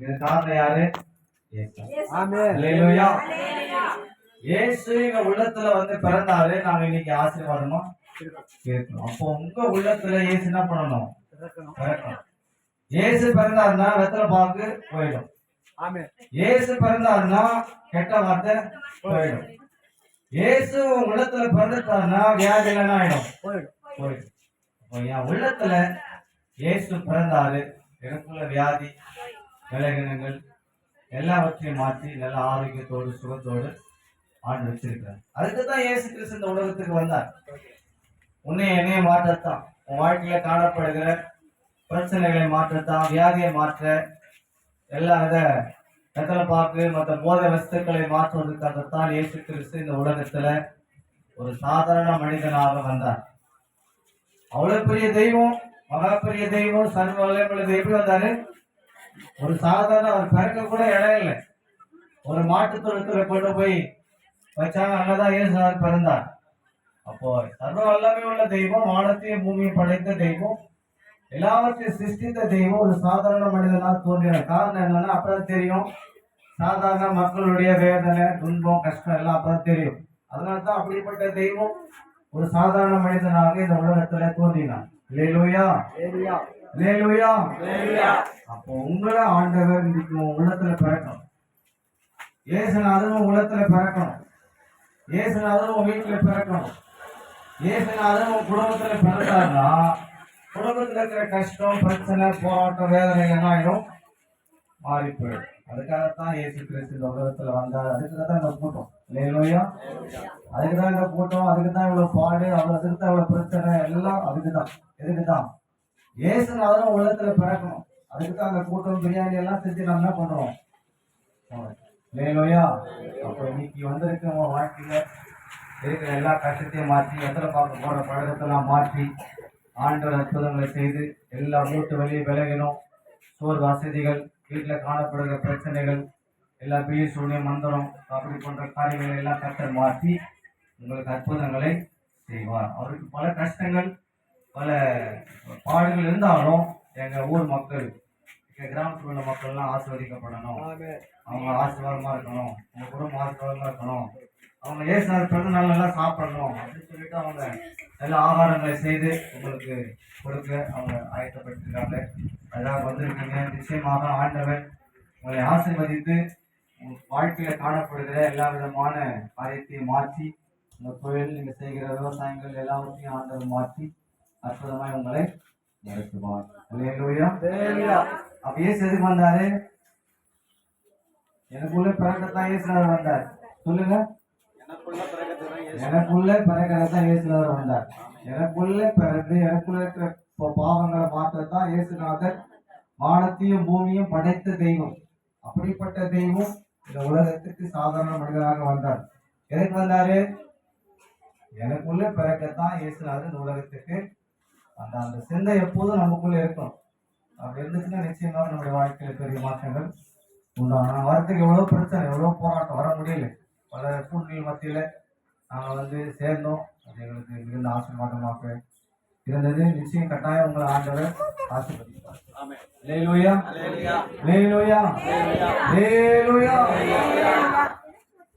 இது காரணம் யாரு? இயேசு. எங்க உள்ளத்துல வந்து பிறந்தாரு. நாங்க இன்னைக்கு ஆசீர்வாதமா இருக்கணும் அப்போ உங்க உள்ளத்துல இயேசு என்ன பண்ணணும். பிறக்கணும். இயேசு பிறந்தாருன்னா வெத்தலை பாக்கு போயிடும். ஆமென். இயேசு பிறந்தாருன்னா கெட்ட வார்த்தை போயிடும். இயேசு உங்க உள்ளத்துல பிறந்துட்டாருன்னா வியாதி என்ன ஆயிடும்? போயிடும். என் உள்ளத்துல இயேசு பிறந்தாரு. எனக்குள்ள வியாதி விலகினங்கள் எல்லாவற்றையும் மாற்றி நல்ல ஆரோக்கியத்தோடு சுகத்தோடு ஆண்டு வச்சிருக்கிறார். அதுக்கு தான் இயேசு கிறிஸ்து இந்த உலகத்துக்கு வந்தார். உன்னை என்னைய மாற்றத்தான். உன் வாழ்க்கையில காணப்படுகிற பிரச்சனைகளை மாற்றத்தான் வியாதியை மாற்ற எல்லா வித வெத்தலை பாக்கு மற்ற போதை வஸ்துக்களை மாற்றுவதற்காகத்தான் இயேசு கிறிஸ்து இந்த உலகத்துல ஒரு சாதாரண மனிதனாக வந்தார். அவ்வளவு பெரிய தெய்வம் மகா பெரிய தெய்வம் சர்வ வல்லமையுள்ள தெய்வம் எப்படி வந்தாரு? ஒரு சாதாரண அவர் பிறக்க கூட இடம் இல்லை. ஒரு மாட்டு தொழுத்துல கொண்டு போய் வச்சாங்க அங்கதான் இயேசுநாதர் பிறந்தார். அப்போ சர்வ வல்லமை உள்ள தெய்வம் வானத்தையும் பூமியும் படைத்த தெய்வம் எல்லாவற்றையும் சிருஷ்டித்த தெய்வம் ஒரு சாதாரண மனிதனாக தோன்றின காரணம் என்னன்னா அப்பதான் தெரியும். சாதாரண மக்களுடைய வேதனை துன்பம் கஷ்டம் எல்லாம் அப்பதான் தெரியும். அதனால தான் அப்படிப்பட்ட தெய்வம் ஒரு சாதாரண மனிதனாக இந்த உலகத்துல தோன்றினான் லேலூயா ஏரியா அப்போ உங்களை ஆண்டவர் இன்னைக்கு உங்க உள்ளத்துல பிறக்கணும். இயேசுநாதன் உங்க உள்ளத்துல பிறக்கணும். இயேசுநாதன் உங்க வீட்டுல பிறக்கணும். இயேசுநாதன் உங்க குடும்பத்துல பிறந்தாருன்னா குடும்பத்துல இருக்கிற கஷ்டம் பிரச்சனை போராட்டம் வேதனை என்ன ஆயிடும் மாறி போயிடும் அதுக்காகத்தான் இயேசு கிறிஸ்து இந்த உலகத்துல வந்தார். அதுக்காக தான் இந்த கூட்டம். லேலூயா அதுக்கு தான் இந்த கூட்டம் அதுக்கு தான் இவ்வளவு பாடு அவ்வளவு அதுக்கு தான் இவ்வளவு பிரச்சனை எல்லாம் அதுக்கு தான் எதுக்கு தான் இயேசுநாதன் உலகத்துல பிறக்கணும் அதுக்கு தான் அந்த கூட்டம் பிரியாணி எல்லாம் செஞ்சு நம்ம என்ன பண்றோம்? லேலோயா அப்போ இன்னைக்கு வந்திருக்க உங்க வாழ்க்கையில இருக்கிற எல்லா கஷ்டத்தையும் மாற்றி எத்தனை பார்க்க போற பழக்கத்தெல்லாம் மாற்றி ஆண்டவர் அற்புதங்களை செய்து எல்லா மூட்டு வழியை விலகினோம். சோர் வசதிகள் வீட்டில் காணப்படுகிற பிரச்சனைகள் எல்லா பிள்ளை சூழ்நிலை மந்திரம் அப்படி போன்ற காரியங்களை எல்லாம் கட்ட மாற்றி உங்களுக்கு அற்புதங்களை செய்வார். அவருக்கு பல கஷ்டங்கள் பல பாடுகள் இருந்தாலும் எங்க ஊர் மக்கள் எங்க கிராமத்தில் உள்ள மக்கள்லாம் ஆசிர்வதிக்கப்படணும். அவங்க ஆசீர்வாதமா இருக்கணும். அவங்க குடும்பம் ஆசீர்வாதமா இருக்கணும். அவங்க ஏசுநாள் பிறந்த நாள் நல்லா சாப்பிடணும் அப்படின்னு சொல்லிட்டு அவங்க நல்ல ஆகாரங்களை செய்து உங்களுக்கு கொடுக்க அவங்க ஆயத்தப்பட்டிருக்காங்க அதான் வந்திருக்கீங்க. நிச்சயமாக ஆண்டவர் உங்களை ஆசீர்வதித்து உங்க வாழ்க்கையில காணப்படுகிற எல்லா விதமான காரியத்தையும் மாற்றி உங்க தொழில் நீங்க செய்கிற விவசாயங்கள் எல்லாவற்றையும் ஆண்டவர் மாற்றி அற்புதமாய் உங்களை நடத்துவார் அப்ப இயேசு எதுக்கு வந்தாரு? எனக்குள்ள பிறக்கத்தான் இயேசுநாதர் வந்தார். சொல்லுங்க. எனக்குள்ள பிறகு எனக்குள்ள பிறக்கத்தான் இயேசுநாதர் வந்தார். எனக்குள்ள பிறந்து எனக்குள்ள இருக்கிற பாவங்களை மாற்றத்தான் இயேசுநாதர் வானத்தையும் பூமியும் படைத்த தெய்வம். அப்படிப்பட்ட தெய்வம் இந்த உலகத்துக்கு சாதாரண மனிதனாக வந்தார். எதுக்கு வந்தாரு? எனக்குள்ள பிறக்கத்தான் இயேசுநாதர் இந்த உலகத்துக்கு அந்த அந்த சிந்தை எப்போதும் நமக்குள்ள இருக்கும். அப்படி இருந்துச்சுன்னா நிச்சயமாக நம்முடைய வாழ்க்கையில பெரிய மாற்றங்கள் உண்டாகும். வரத்துக்கு எவ்வளோ பிரச்சனை எவ்வளோ போராட்டம் வர முடியல. பல சூழ்நிலை மத்தியில நாங்கள் வந்து சேர்ந்தோம். அது எங்களுக்கு மிகுந்த ஆசீர்வாதமாக இருந்தது. நிச்சயம் கட்டாயம் உங்களை ஆண்டவர் ஆசீர்வதிப்பார். லேலூயா ஏரியா லேலூயா லேலூயா